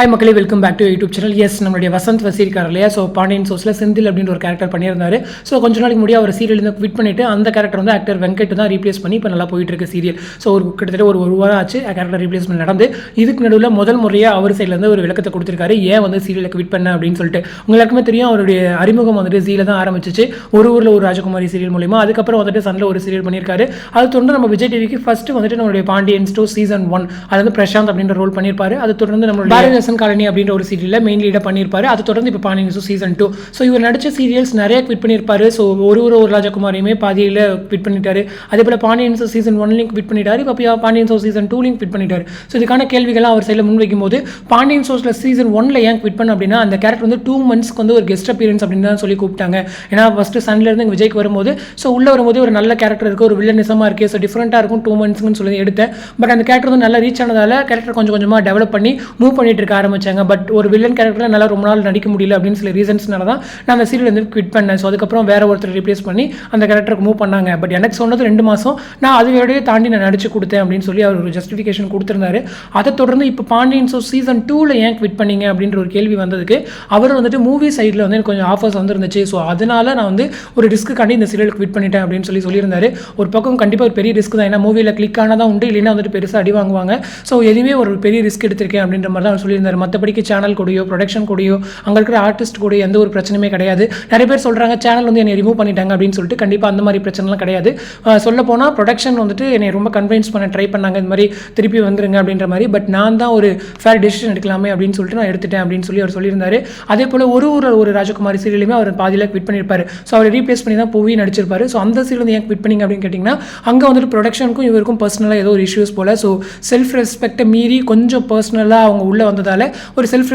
Hi மக்களே welcome back to YouTube channel S நம்மளுடைய வசந்த் வசீர்க்கார் இல்லையா? ஸோ பாண்டியன் சோஸில் செந்தில் அப்படின்ற ஒரு கேரக்டர் பண்ணியிருந்தாரு. ஸோ கொஞ்ச நாளைக்கு முடியாது அவர் சீரியல் இருந்து குவிட் பண்ணிட்டு அந்த கேரக்டர் வந்து ஆக்டர் வெங்கட் தான் ரீப்ளேஸ் பண்ணி இப்போ நல்லா போயிட்டு இருக்க சீரியல் ஸோ ஒரு கிட்டத்தட்ட ஒரு ஒரு வாரம் ஆச்சு கேரக்டர் ரீப்ளேஸ்மெண்ட் நடந்து. இதுக்கு நடுவில் முதல் முறையாக அவர் சைட்லேருந்து ஒரு விளக்கத்தை கொடுத்துருக்காரு. ஏன் வந்து சீரியலை குவிட் பண்ண அப்படின்னு சொல்லிட்டு. உங்களுக்குமே தெரியும் அவருடைய அறிமுகம் வந்துட்டு ஜீல தான் ஆரம்பிச்சிச்சு. ஒரு ஊரில் ஒரு ராஜகுமாரி சீரியல் மூலிமா அதுக்கப்புறம் வந்துட்டு சனில் ஒரு சீரியல் பண்ணியிருக்காரு. அது தொடர்ந்து நம்ம விஜய் டிவிக்கு ஃபஸ்ட்டு வந்துட்டு நம்மளுடைய பாண்டியன் ஸ்டோ சீசன் ஒன் அது வந்து பிரசாந்த் அப்படின்ற ரோல் பண்ணியிருப்பாரு. அது தொடர்ந்து நம்மளுடைய பாரதிதாசன் காலனி அப்படின்ற ஒரு சீரியலில் மெயின் லீடாக பண்ணியிருப்பாரு. அது தொடர்ந்து இப்போ பாண்டியன் சீசன் டூ ஸோ இவர் நடித்த சீரியல்ஸ் நிறைய குவிட் பண்ணியிருப்பாரு. ஸோ ஒரு ஒரு ஒரு ராஜகுமாரியுமே பாதியில் குவிட் பண்ணிட்டாரு. அதே போல் பாண்டியன் சீசன் ஒன்லையும் குவிட் பண்ணிட்டாரு. இப்போ பாண்டியன் சோ சீசன் டூலையும் குவிட் பண்ணிட்டாரு. ஸோ இதுக்கான கேள்விகள்லாம் அவர் சைடில் முன்வைக்கும் போது பாண்டியன் சோஸில் சீசன் ஒன்ல ஏன் குவிட் பண்ண அப்படின்னா அந்த கேரக்டர் வந்து டூ மந்த்ஸ்க்கு வந்து ஒரு கெஸ்ட் அப்பியரன்ஸ் அப்படின்னு தான் சொல்லி கூப்பிட்டாங்க. ஏன்னா ஃபஸ்ட்டு சன்லேருந்து இங்கே விஜய்க்கு வரும்போது ஸோ உள்ளே வரும்போது ஒரு நல்ல கேரக்டர் இருக்குது ஒரு வில்லனிசமாக இருக்குது ஸோ டிஃப்ரெண்ட்டாக இருக்கும் டூ மந்த்ஸ்க்குன்னு சொல்லி எடுத்தேன். பட் அந்த கேரக்டர் வந்து நல்லா ரீச் ஆனதால கேரக்டர் கொஞ்சம் கொஞ்சமாக டெவலப் பண்ணி மூவ் பண்ணிட்டு நடிக்க ஆரம்பிச்சாங்க. பட் ஒரு வில்லன் கேரக்டரில் நல்லா ரொம்ப நாள் நடிக்க முடியல அப்படின்னு சில ரீசன்ஸ்னால தான் நான் அந்த சீரியல் வந்து குவிட் பண்ணேன். ஸோ அதுக்கப்புறம் வேற ஒருத்தர் ரீப்ளேஸ் பண்ணி அந்த கேரக்டருக்கு மூவ் பண்ணாங்க. பட் எனக்கு சொன்னது ரெண்டு மாதம் நான் அதையோடய தாண்டி நான் நடிச்சு கொடுத்தேன் அப்படின்னு சொல்லி அவர் ஒரு ஜஸ்டிஃபிகேஷன் கொடுத்துருந்தாரு. அதை தொடர்ந்து இப்போ பாண்டியன் ஸோ சீசன் டூவில் ஏன் குவிட் பண்ணீங்க அப்படின்ற ஒரு கேள்வி வந்ததுக்கு அவர் வந்துட்டு மூவி சைடில் வந்து எனக்கு கொஞ்சம் ஆஃபர்ஸ் வந்துருந்துச்சு. ஸோ அதனால நான் வந்து ஒரு ரிஸ்க்குக்காண்டி இந்த சீரியல் குவிட் பண்ணிட்டேன் அப்படின்னு சொல்லி சொல்லியிருந்தாரு. ஒரு பக்கம் கண்டிப்பாக ஒரு பெரிய ரிஸ்க் தான். ஏன்னா மூவியில் கிளிக் ஆனால் தான் உண்டு இல்லைன்னா வந்துட்டு பெருசாக அடி வாங்குவாங்க. ஸோ எதுவுமே ஒரு பெரிய ரிஸ்க் எடுத்திருக்கேன் அப்படின்ற மாதிரி தான் அவர் இருந்தார் மற்றபடிக்கு சேனல் கூடயோ ப்ரொடக்ஷன் கூடயோ அங்கே இருக்கிற ஆர்டிஸ்ட் கூட எந்த ஒரு பிரச்சனையுமே கிடையாது. நிறைய பேர் சொல்கிறாங்க சேனல் வந்து என்னை ரிமூவ் பண்ணிட்டாங்க அப்படின்னு சொல்லிட்டு கண்டிப்பாக அந்த மாதிரி பிரச்சனைலாம் கிடையாது. சொல்ல போனால் ப்ரொடக்ஷன் வந்துட்டு என்னை ரொம்ப கன்வின்ஸ் பண்ண ட்ரை பண்ணாங்க. இந்த மாதிரி திருப்பி வந்துருங்க அப்படின்ற மாதிரி. பட் நான் தான் ஒரு ஃபேர் டெசிஷன் எடுக்கலாமே அப்படின்னு சொல்லிட்டு நான் எடுத்துட்டேன் அப்படின்னு சொல்லி அவர் சொல்லியிருந்தார். அதே போல் ஒரு ஒரு ஒரு ராஜகுமாரி சீரியலுமே அவர் பாதியில் குவிட் பண்ணியிருப்பார். ஸோ அவர் ரீப்ளேஸ் பண்ணி தான் பூவி நடிச்சிருப்பாரு. ஸோ அந்த சீரியல் வந்து ஏன் குவிட் பண்ணிங்க அப்படின்னு கேட்டிங்கன்னா அங்கே வந்துட்டு ப்ரொடக்ஷனுக்கும் இவருக்கும் பர்சனலாக ஏதோ ஒரு இஷ்யூஸ் போல். ஸோ செல்ஃப் ரெஸ்பெக்டை மீறி கொஞ்சம் பர்சனலாக அவங்க உள்ளே வந்ததால் ஒரு செல்ஃப்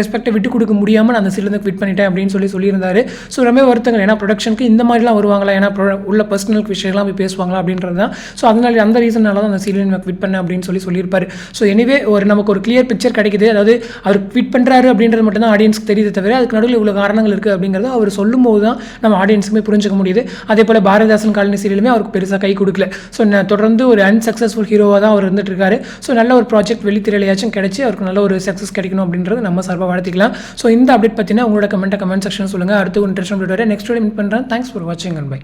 ரெஸ்பெக்டை விட்டு கொடுக்க முடியாமல் நான் அந்த சீரியல் குவிட் பண்ணிட்டேன் அப்படின்னு சொல்லி சொல்லியிருந்தாரு. ஸோ ரொம்ப ஒருத்தங்க ஏன்னா ப்ரொடக்ஷனுக்கு இந்த மாதிரிலாம் வருவாங்களா? ஏன்னா உள்ள பர்சனல் விஷயம்லாம் போய் பேசுவாங்களா? அப்படின்றது தான். ஸோ அதனால அந்த ரீசனால தான் அந்த சீரியல் நான் குவிட் பண்ணேன் அப்படின்னு சொல்லி சொல்லியிருப்பாரு. ஸோ எனிவே ஒரு நமக்கு ஒரு கிளியர் பிக்சர் கிடைக்குது. அதாவது அவர் குவிட் பண்ணுறாரு அப்படின்றது மட்டும் தான் ஆடியன்ஸ்க்கு தெரியுது தவிர அதுக்கு நடுவில் இவ்வளோ காரணங்கள் இருக்குது அப்படிங்கிறத அவர் சொல்லும் போது தான் நம்ம ஆடியன்ஸுமே புரிஞ்சுக்க முடியுது. அதே போல் பாரதிதாசன் காலனி சீரியலுமே அவருக்கு பெருசாக கை கொடுக்கல. ஸோ நான் தொடர்ந்து ஒரு அன்சக்ஸஸ்ஃபுல் ஹீரோவாக தான் அவர் இருந்துட்டு இருக்காரு. ஸோ நல்ல ஒரு ப்ராஜெக்ட் வெளித்திரையாச்சும் கிடைச்சி அவருக்கு நல்ல ஒரு சக்ஸஸ் கிடைக்கணும் அப்படின்றது நம்ம சார்பாக வாழ்த்திக்கலாம். ஸோ இந்த அப்டேட் பற்றினா உங்களோட கமெண்ட்டை கமெண்ட் செக்ஷன் சொல்லுங்கள் அடுத்து ஒரு இன்ட்ரெஸ்ட் நெக்ஸ்ட் வீடியோ மீட் பண்ணுறேன் தேங்க்ஸ் ஃபார் வாட்சிங் அண்ட் பை